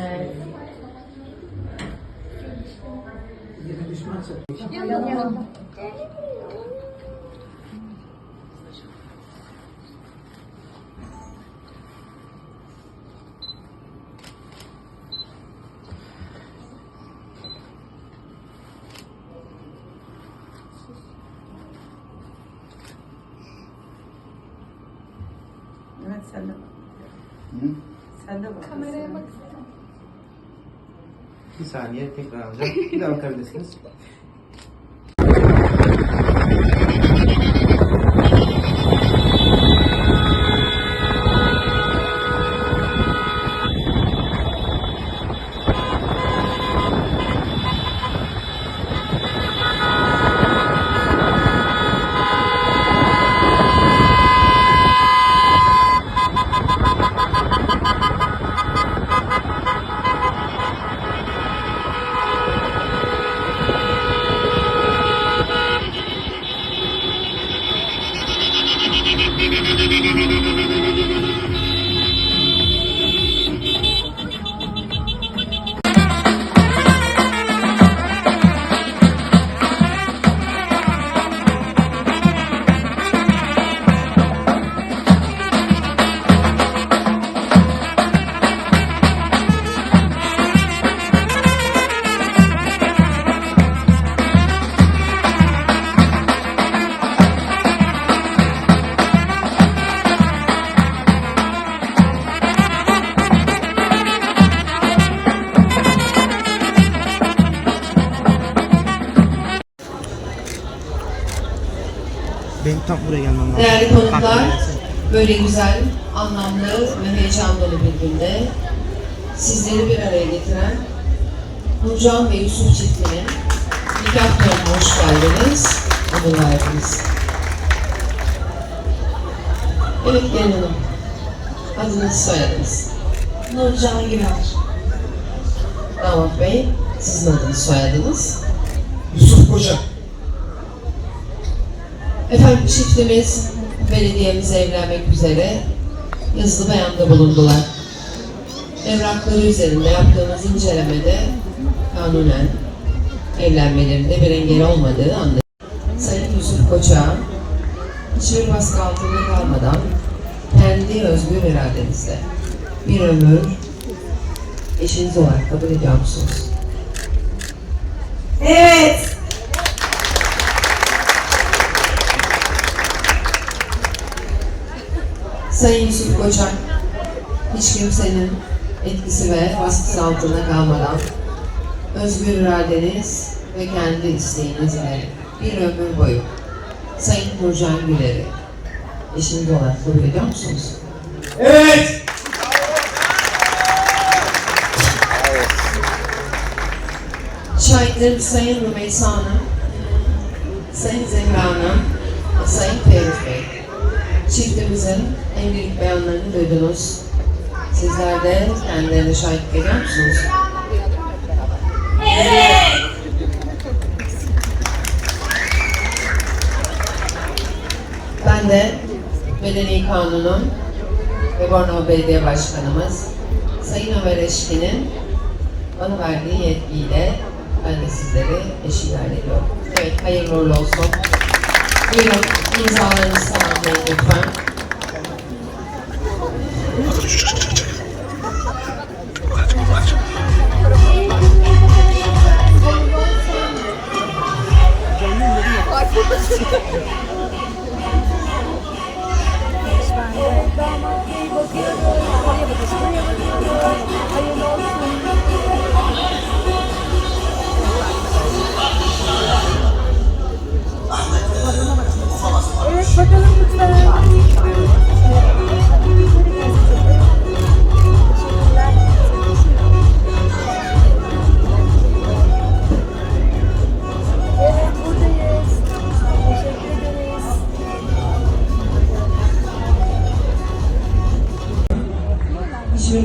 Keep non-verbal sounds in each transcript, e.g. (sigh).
Evet. Yine saniye tekrar alacağım. Bir daha bakabilirsiniz. (laughs) böyle güzel, anlamlı ve heyecan dolu bir günde sizleri bir araya getiren Nurcan ve Yusuf çiftine nikah törenine hoş geldiniz, onur verdiniz. Evet gelin hanım, adınız soyadınız. Nurcan Güler. Damat Bey, sizin adınız soyadınız. Yusuf Koca. Efendim çiftimiz belediyemize evlenmek üzere yazılı beyanda bulundular. Evrakları üzerinde yaptığımız incelemede kanunen evlenmelerinde bir engel olmadığı anlaşıldı. Sayın Yusuf Koça hiçbir baskı altında kalmadan kendi özgür iradenizle bir ömür eşiniz olarak kabul ediyor musunuz? Evet. Sayın Yusuf Koçak, hiç kimsenin etkisi ve baskısı altında kalmadan özgür iradeniz ve kendi isteğinizle bir ömür boyu Sayın Nurcan Güler'i eşiniz olarak kabul ediyor musunuz? Evet. Şahitlerim Sayın Rümeysa Hanım, Sayın Zehra Hanım Sayın Feyyaz Bey. Çiftimizin evlilik beyanlarını duydunuz. Sizler de kendilerine şahit geliyor musunuz? Ben de Medeni Kanun'un ve Bornova Belediye Başkanımız Sayın Ömer Eşkin'in bana verdiği yetkiyle ben de sizleri eş ilan ediyorum. Evet, hayırlı uğurlu olsun. Buyurun, imzalarınızı tamamlayın lütfen. Evet Hiçbir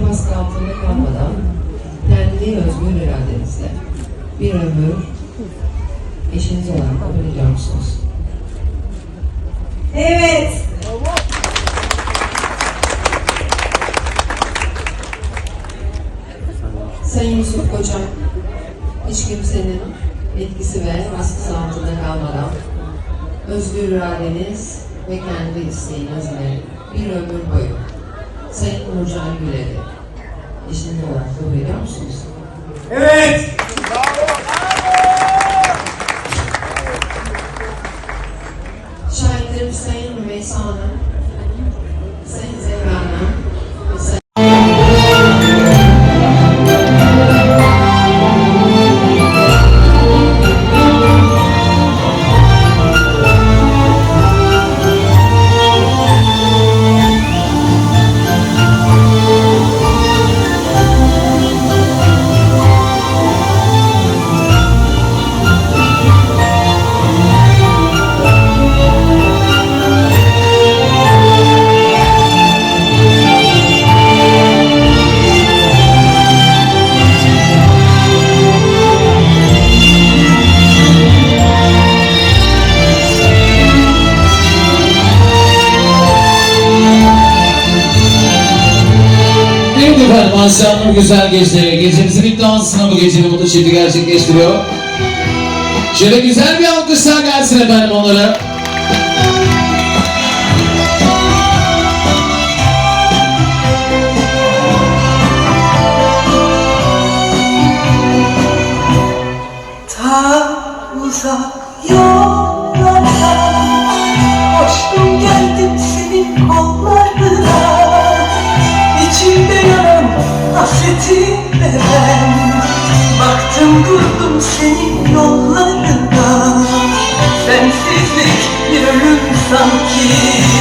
baskı altında kalmadan kendi özgür iradenizle bir ömür eşiniz olarak kabul ediyor musunuz? Evet. Sayın Yusuf Koçak, hiç kimsenin etkisi ve baskısı altında kalmadan özgür iradeniz ve kendi isteğinizle bir ömür boyu Sayın Nurcan Güler'i eşiniz olarak kabul ediyor musunuz? Evet. Sayın Asya güzel gece. Gecemizin ilk dansını bu gece mutlu çifti gerçekleştiriyor. Şöyle güzel bir alkışlar gelsin efendim onlara. Ta uzak yollardan Koştum geldim senin kollarına hasretinle ben Baktım durdum senin yollarına Sensizlik bir ölüm sanki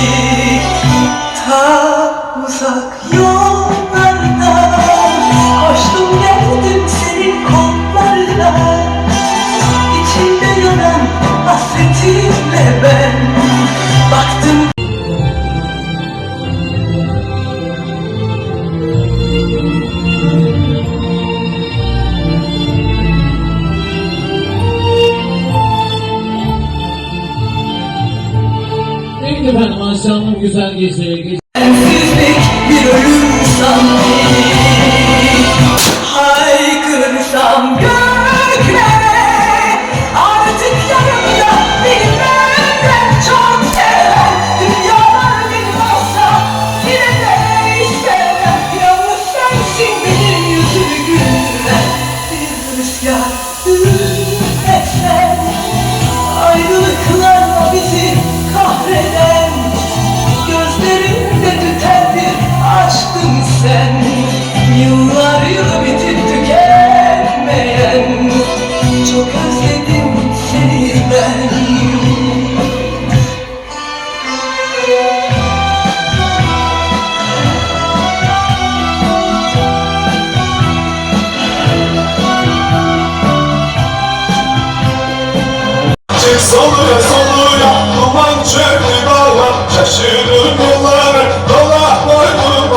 Çık soluya soluya duman çöktü dağlar Şaşırırım yolları dola boynum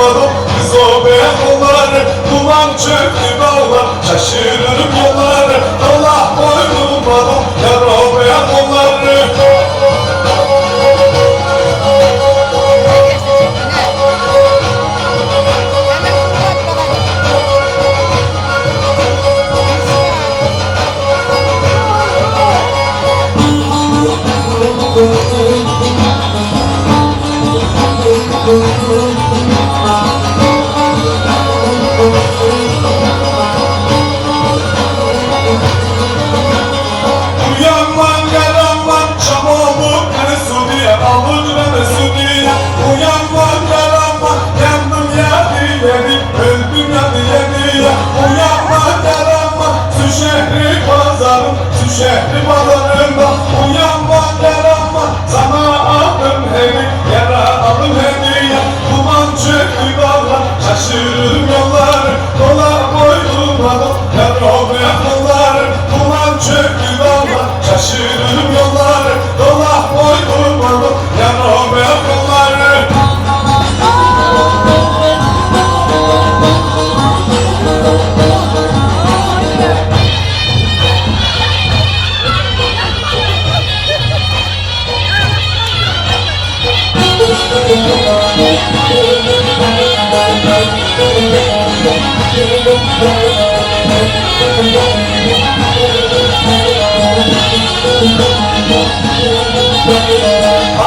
Kız o beyaz duman çöktü dağlar Şaşırırım yolları dola Oh,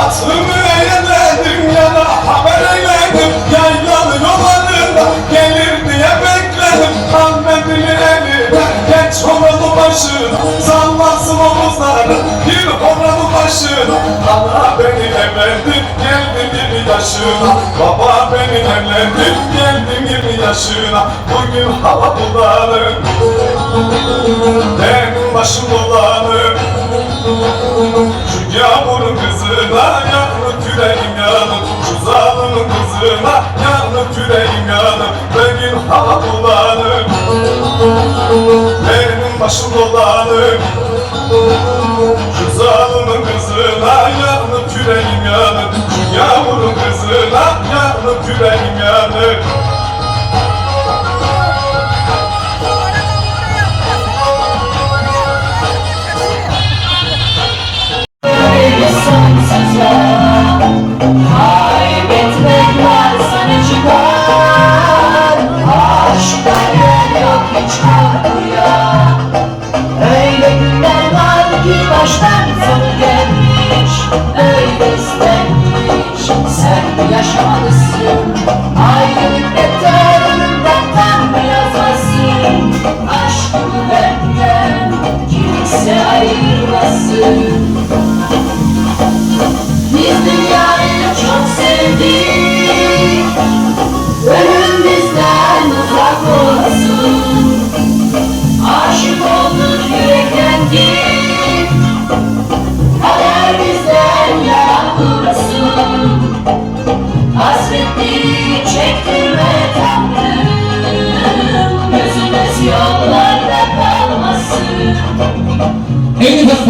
Atımı eğledim yana haber eyledim Yaylalı yollarında gelir diye bekledim. Annemin eline geç horalı başına Sallansın omuzları horalı başına. Ana beni evlendim geldim gibi yaşına. Baba beni evlendim geldim gibi yaşına. Bugün hava bulanık benim başım dolanık şu yağmurun kızına yanıp yüreğim yanıp Şu zalimin kızına yanıp yüreğim yanıp Bugün hava bulanık Benim başım dolanık Zalimin kızına yanıp yüreğim yanıp. Şu yağmurun kızına yanıp yüreğim yanıp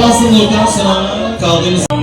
En ufak fazlalığından sonra kaldığımız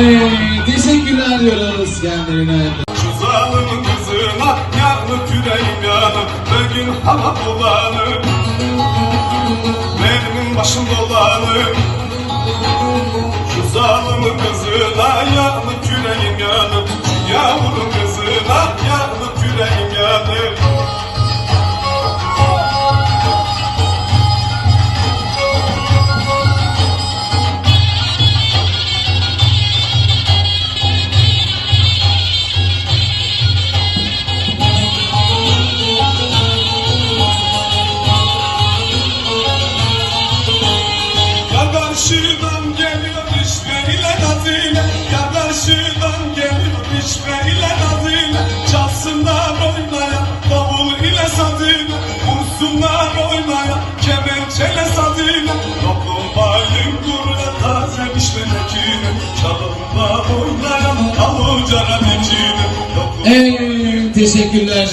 Evet, teşekkürler diyoruz kendilerine. Şu zalimin kızına yanıp yüreğim yanıp Bugün hava bulanık Benim başım dolanık Şu zalimin kızına yanıp yüreğim yanıp Şu yavrun kızına yanıp yüreğim yanıp Evet, teşekkürler.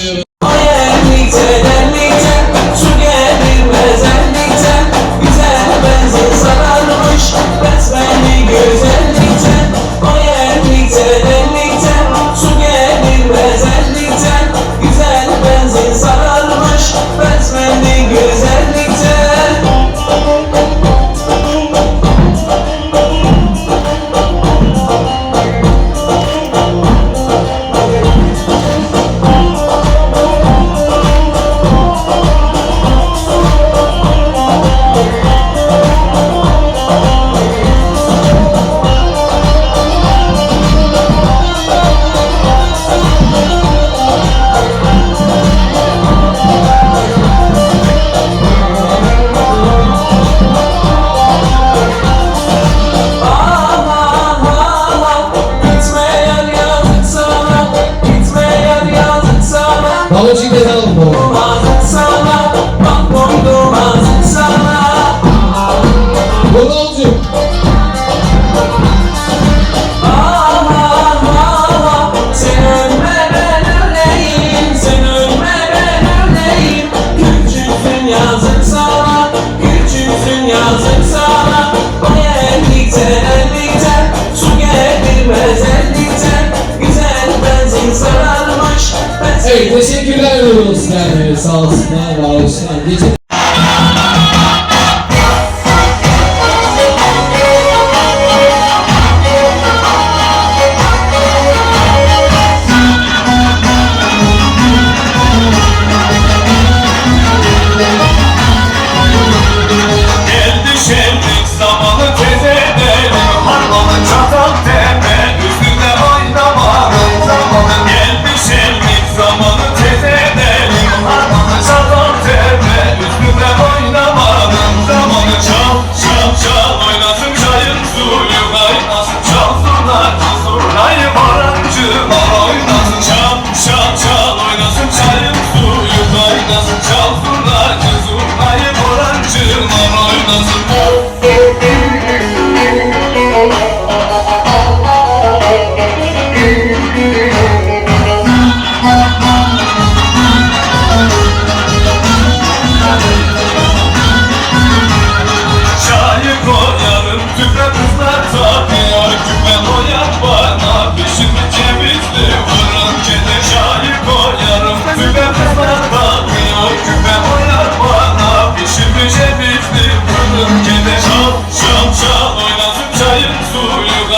Ross and Richard.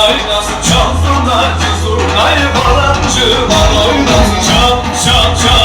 oynasın Çalsınlar cüzurnayı balancı Bal oynasın çal çal çal